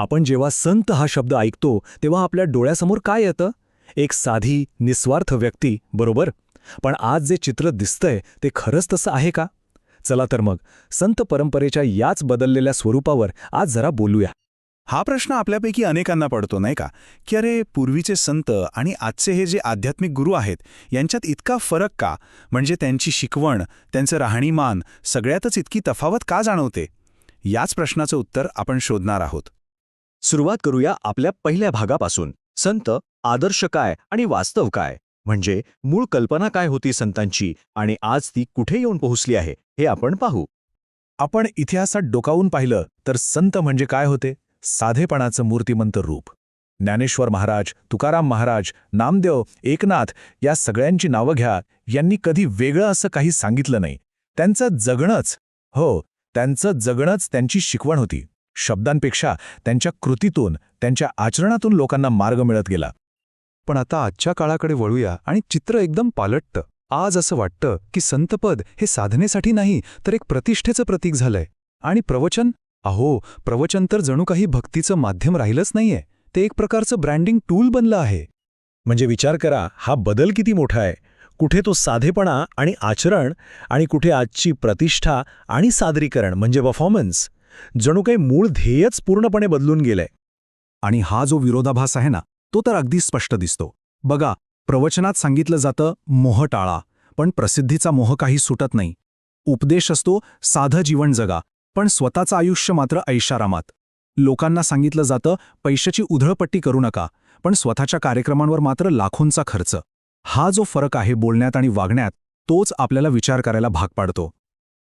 आपण जेव्हा संत हा शब्द ऐकतो तेव्हा आपल्या डोळ्यासमोर काय येतं? एक साधी निस्वार्थ व्यक्ती बरोबर? पण आज जे चित्र दिसतंय ते खरंच तसं आहे का? चला तर मग संत परंपरेच्या याच बदललेल्या स्वरूपावर आज जरा बोलूया. हा प्रश्न आपल्यापैकी अनेकांना पडतो नाही का? की अरे पूर्वीचे संत आणि आजचे हे जे आध्यात्मिक गुरु आहेत यांच्यात इतका फरक का? म्हणजे त्यांची शिकवण त्यांचं राहणीमान सगळ्यातच इतकी तफावत का जाणवते? याच प्रश्नाचं उत्तर आपण शोधणार आहोत. सुरुवात करूया आपल्या पहिल्या भागापासून. संत आदर्श काय आणि वास्तव काय? म्हणजे मूळ कल्पना काय होती संतांची आणि आज ती कुठे येऊन पोहोचली आहे हे आपण पाहू. आपण इतिहासात डोकावून पाहिलं तर संत म्हणजे काय होते? साधेपणाचं मूर्तिमंत रूप. ज्ञानेश्वर महाराज तुकाराम महाराज नामदेव एकनाथ या सगळ्यांची नावं घ्या. यांनी कधी वेगळं असं काही सांगितलं नाही. त्यांचं जगणंच हो त्यांचं जगणंच त्यांची शिकवण होती. शब्दांपेक्षा त्यांच्या कृतीतून त्यांच्या आचरणातून लोकांना मार्ग मिळत गेला. पण आता आजच्या काळाकडे वळूया आणि चित्र एकदम पालटतं. आज असं वाटतं की संतपद हे साधनेसाठी नाही तर एक प्रतिष्ठेचं प्रतीक झालंय. आणि प्रवचन? अहो प्रवचन तर जणू काही भक्तीचं माध्यम राहिलंच नाहीये. ते एक प्रकारचं ब्रँडिंग टूल बनलं आहे. म्हणजे विचार करा हा बदल किती मोठा आहे? कुठे तो साधेपणा आणि आचरण आणि कुठे आजची प्रतिष्ठा आणि सादरीकरण म्हणजे परफॉर्मन्स जणू काही मूळ ध्येयच पूर्णपणे बदलून गेलंय. आणि हा जो विरोधाभास आहे ना तो तर अगदी स्पष्ट दिसतो. बघा प्रवचनात सांगितलं जातं मोह टाळा पण प्रसिद्धीचा मोह काही सुटत नाही. उपदेश असतो साधं जीवन जगा पण स्वतःचं आयुष्य मात्र ऐशारामात. लोकांना सांगितलं जातं पैशाची उधळपट्टी करू नका पण स्वतःच्या कार्यक्रमांवर मात्र लाखोंचा खर्च. हा जो फरक आहे बोलण्यात आणि वागण्यात तोच आपल्याला विचार करायला भाग पाडतो.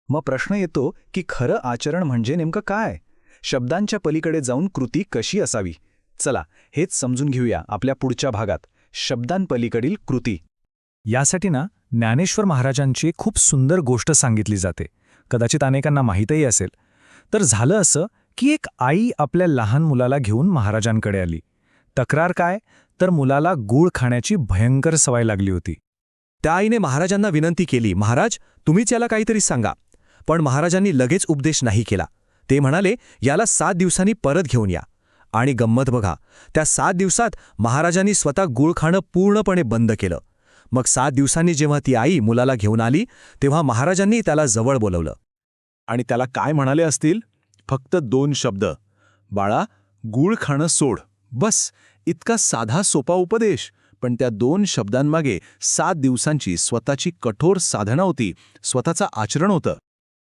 मग प्रश्न येतो की खरं आचरण म्हणजे नेमकं काय? शब्दांच्या पलीकडे जाऊन कृती कशी असावी? चला हेच समजून घेऊया आपल्या पुढच्या भागात. शब्दांपलीकडील कृती. यासाठी ना ज्ञानेश्वर महाराजांची खूप सुंदर गोष्ट सांगितली जाते. कदाचित अनेकांना माहीतही असेल. तर झालं असं की एक आई आपल्या लहान मुलाला घेऊन महाराजांकडे आली. तक्रार काय? तर मुलाला गूळ खाण्याची भयंकर सवय लागली होती. त्या आईने महाराजांना विनंती केली महाराज तुम्हीच याला काहीतरी सांगा. पण महाराजांनी लगेच उपदेश नाही केला. ते म्हणाले याला सात दिवसांनी परत घेऊन या. आणि गंमत बघा त्या सात दिवसात महाराजांनी स्वतः गूळ खाणं पूर्णपणे बंद केलं. मग सात दिवसांनी जेव्हा ती आई मुलाला घेऊन आली तेव्हा महाराजांनी त्याला जवळ बोलवलं. आणि त्याला काय म्हणाले असतील? फक्त दोन शब्द. बाळा गूळ खाणं सोड. बस इतका साधा सोपा उपदेश. पण त्या दोन शब्दांमागे सात दिवसांची स्वतःची कठोर साधना होती स्वतःचं आचरण होतं.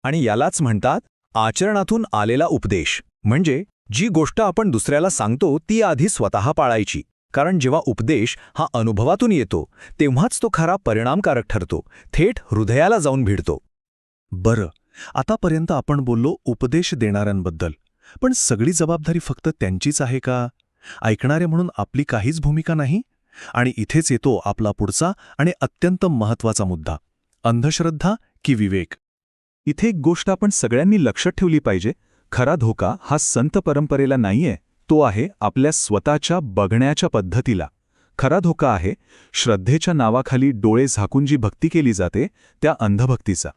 आणि यालाच म्हणतात आचरणातून आलेला उपदेश. म्हणजे जी गोष्ट आपण दुसऱ्याला सांगतो ती आधी स्वतः पाळायची. कारण जेव्हा उपदेश हा अनुभवातून येतो तेव्हाच तो खरा परिणामकारक ठरतो. थेट हृदयाला जाऊन भिडतो. बरं आतापर्यंत आपण बोललो उपदेश देणाऱ्यांबद्दल. पण सगळी जबाबदारी फक्त त्यांचीच आहे का? ऐकणारे म्हणून आपली काहीच भूमिका नाही? आणि इथेच येतो आपला पुढचा आणि अत्यंत महत्त्वाचा मुद्दा. अंधश्रद्धा की विवेक? इथे एक गोष्ट आपण सगळ्यांनी लक्षात ठेवली पाहिजे. खरा धोका हा संत परंपरेला नाहीये. तो आहे आपल्या स्वतःच्या बघण्याच्या पद्धतीला. खरा धोका आहे श्रद्धेच्या नावाखाली डोळे झाकून जी भक्ती केली जाते त्या अंधभक्तीचा.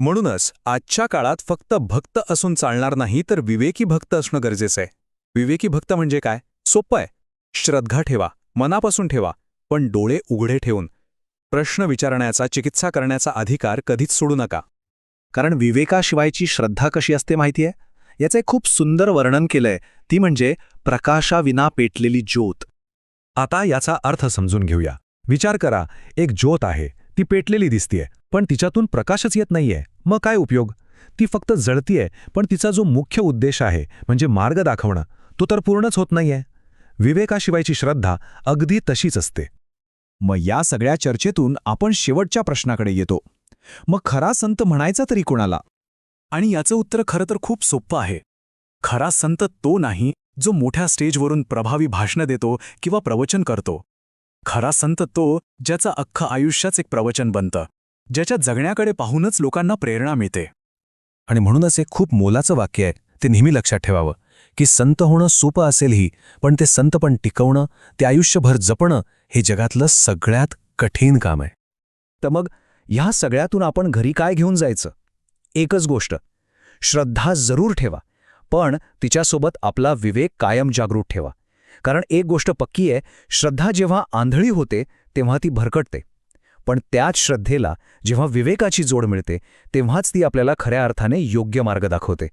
म्हणूनच आजच्या काळात फक्त भक्त असून चालणार नाही तर विवेकी भक्त असणं गरजेचं आहे. विवेकी भक्त म्हणजे काय? सोपं आहे. श्रद्धा ठेवा मनापासून ठेवा पण डोळे उघडे ठेवून. प्रश्न विचारण्याचा चिकित्सा करण्याचा अधिकार कधीच सोडू नका. कारण विवेकाशिवायची श्रद्धा कशी असते माहितीये? याचं खूप सुंदर वर्णन केलंय. ती म्हणजे प्रकाशाविना पेटलेली ज्योत. आता याचा अर्थ समजून घेऊया. विचार करा एक ज्योत आहे. ती पेटलेली दिसतीये पण तिच्यातून प्रकाशच येत नाहीये. मग काय उपयोग? ती फक्त जळतीये पण तिचा जो मुख्य उद्देश आहे म्हणजे मार्ग दाखवणं तो तर पूर्णच होत नाहीये. विवेकाशिवायची श्रद्धा अगदी तशीच असते. मग या सगळ्या चर्चेतून आपण शेवटच्या प्रश्नाकडे येतो. मग खरा संत म्हणायचा तरी कोणाला? आणि याचं उत्तर खरं तर खूप सोपं आहे. खरा संत तो नाही जो मोठ्या स्टेजवरून प्रभावी भाषणं देतो किंवा प्रवचन करतो. खरा संत तो ज्याचं अख्खं आयुष्याच एक प्रवचन बनतं ज्याच्या जगण्याकडे पाहूनच लोकांना प्रेरणा मिळते. आणि म्हणूनच एक खूप मोलाचं वाक्य आहे ते नेहमी लक्षात ठेवावं की संत होणं सोपं असेलही पण ते संतपण टिकवणं ते आयुष्यभर जपणं हे जगातलं सगळ्यात कठीण काम आहे. तर मग ह्या सगळ्यातून आपण घरी काय घेऊन जायचं? एकच गोष्ट श्रद्धा जरूर ठेवा पण तिच्यासोबत आपला विवेक कायम जागृत ठेवा. कारण एक गोष्ट पक्की आहे श्रद्धा जेव्हा आंधळी होते तेव्हा ती भरकटते. पण त्याच श्रद्धेला जेव्हा विवेकाची जोड मिळते तेव्हाच ती आपल्याला खऱ्या अर्थाने योग्य मार्ग दाखवते.